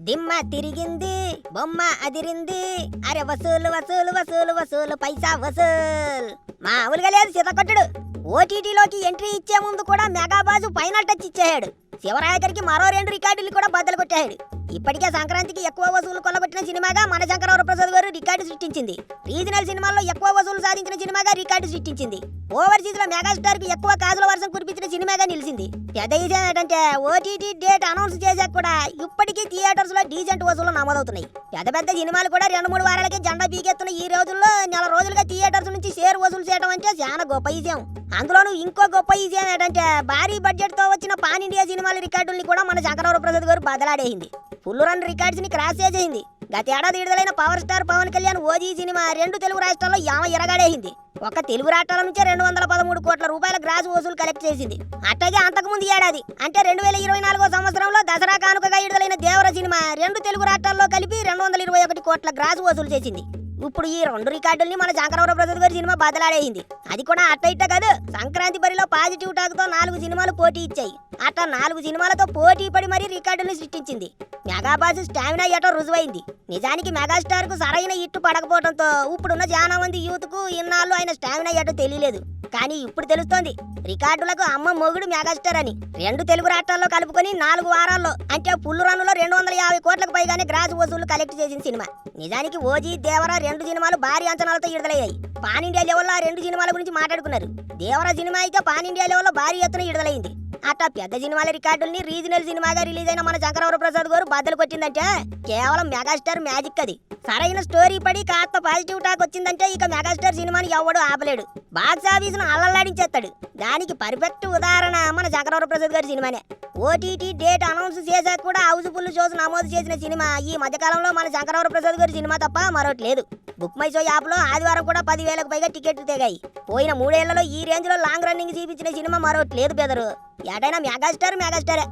దిమ్మ తిరిగింది బొమ్మ అదిరింది. అరే వసూలు వసూలు వసూలు వసూలు పైసా వసూల్. మామూలుగా లేదు సీతకొట్టుడు. ఓటీటీలోకి ఎంట్రీ ఇచ్చే ముందు కూడా మెగాబాజు ఫైనల్ టచ్ ఇచ్చేశాడు. శివరాయకరికి మరో రెండు రికార్డులు కూడా బద్దలు కొట్టాడు ఇప్పటికే సంక్రాంతికి ఎక్కువ వసూలు కొల్లగొట్టిన సినిమాగా మన శంకరవర ప్రసాద్ గారు రికార్డు సృష్టించింది. రీజనల్ సినిమాల్లో ఎక్కువ వసూలు సాధించిన సినిమాగా రికార్డు సృష్టించింది. ఓవర్సీస్లో మెగాస్టార్కి ఎక్కువ కాజుల వర్షం కురిపించిన సినిమాగా నిలిచింది. పెద్ద విషయం ఏంటంటే ఓటీటీ డేట్ అనౌన్స్ చేశాక కూడా ఇప్పటికీ థియేటర్స్లో డీసెంట్ వసూలు నమోదవుతున్నాయి. పెద్ద పెద్ద సినిమాలు కూడా రెండు మూడు వారాలకి జెండా పీకెత్తున్న ఈ రోజుల్లో నెల రోజులుగా థియేటర్స్ నుంచి షేర్ వసూలు చేయడం అంటే చాలా గొప్ప విషయం అందులోనూ ఇంకో గొప్ప విషయం ఏంటంటే భారీ బడ్జెట్తో వచ్చిన పాన్ ఇండియా సినిమాల రికార్డుల్ని కూడా మన శంకరవర ప్రసాద్ గారు బదలాడేసింది. ఫుల్ రన్ రికార్డ్స్ని క్రాస్ చేసేసింది గత ఏడాది విడుదలైన power star Pawan Kalyan OG cinema రెండు తెలుగు రాష్ట్రాల్లో యామ ఎరగాడేసింది. ఒక తెలుగు రాష్ట్రాల నుంచే రెండు వందల పదమూడు కోట్ల రూపాయల గ్రాస్ వసూలు కలెక్ట్ చేసింది. అట్లాగే అంతకుముందు ఏడాది అంటే రెండు వేల ఇరవై నాలుగో సంవత్సరంలో దసరా కానుకగా విడుదలైన దేవర సినిమా రెండు తెలుగు రాష్ట్రాల్లో కలిపి రెండు వందల ఇరవై ఒకటి కోట్ల గ్రాస్ వసూలు చేసింది. ఇప్పుడు ఈ రెండు రికార్డుల్ని మన శంకరవర ప్రసాద్ గారి సినిమా బదలాడేసింది. అది కూడా అట్ట ఇట్ట కాదు. సంక్రాంతి బరిలో పాజిటివ్ టాక్తో నాలుగు సినిమాలు పోటీ ఇచ్చాయి. అట్ట నాలుగు సినిమాలతో పోటీ పడి మరీ రికార్డులు సృష్టించింది. మెగాబాస్ స్టామినా ఎటో రుజువైంది. నిజానికి మెగాస్టార్కు సరైన ఇట్టు పడకపోవడంతో ఇప్పుడున్న చాలా మంది యూత్కు ఇన్నాళ్ళు ఆయన స్టామినా ఏటో తెలియలేదు. కానీ ఇప్పుడు తెలుస్తోంది. రికార్డులకు అమ్మ మొగుడు మెగాస్టార్ అని. రెండు తెలుగు రాష్ట్రాల్లో కలుపుకొని నాలుగు వారాల్లో అంటే ఫుల్ రన్నులో రెండు వందల యాభై కోట్లకు పైగానే గ్రాస్ వసూళ్ళు కలెక్ట్ చేసిన సినిమా. నిజానికి ఓజీ దేవరా రెండు సినిమాలు భారీ అంచనాలతో విడుదలయ్యాయి. పాన్ ఇండియా లెవెల్లో రెండు సినిమాల గురించి మాట్లాడుకున్నారు. దేవరా సినిమా అయితే పాన్ ఇండియా లెవెల్లో భారీ ఎత్తున విడుదలైంది. అట్లా పెద్ద సినిమాల రికార్డుల్ని రీజనల్ సినిమాగా రిలీజ్ అయిన మన శంకరవర ప్రసాద్ గారు బద్దలు కొట్టిందంటే కేవలం మెగాస్టార్ మ్యాజిక్ అది. సరైన స్టోరీ పడి కాస్త పాజిటివ్ టాక్ వచ్చిందంటే ఇక మెగాస్టార్ సినిమాని ఎవడు ఆపలేడు. బాక్స్ ఆఫీస్ను అల్లల్లాడించేస్తాడు. దానికి పర్ఫెక్ట్ ఉదాహరణ మన చక్రవర ప్రసాద్ గారి సినిమానే. ఓటీటీ డేట్ అనౌన్స్ చేశాక కూడా హౌస్ఫుల్ షోస్ నమోదు చేసిన సినిమా. ఈ మధ్యకాలంలో మన శంకరవర ప్రసాద్ గారి సినిమా తప్ప మరొకటి లేదు. బుక్ మై షో యాప్లో ఆదివారం కూడా పదివేలకు పైగా టికెట్లు తెగాయి. పోయిన మూడేళ్ళలో ఈ రేంజ్లో లాంగ్ రన్నింగ్ చూపించిన సినిమా మరొకటి లేదు బెదరు. ఎటైనా మెగాస్టార్ మెగాస్టారే.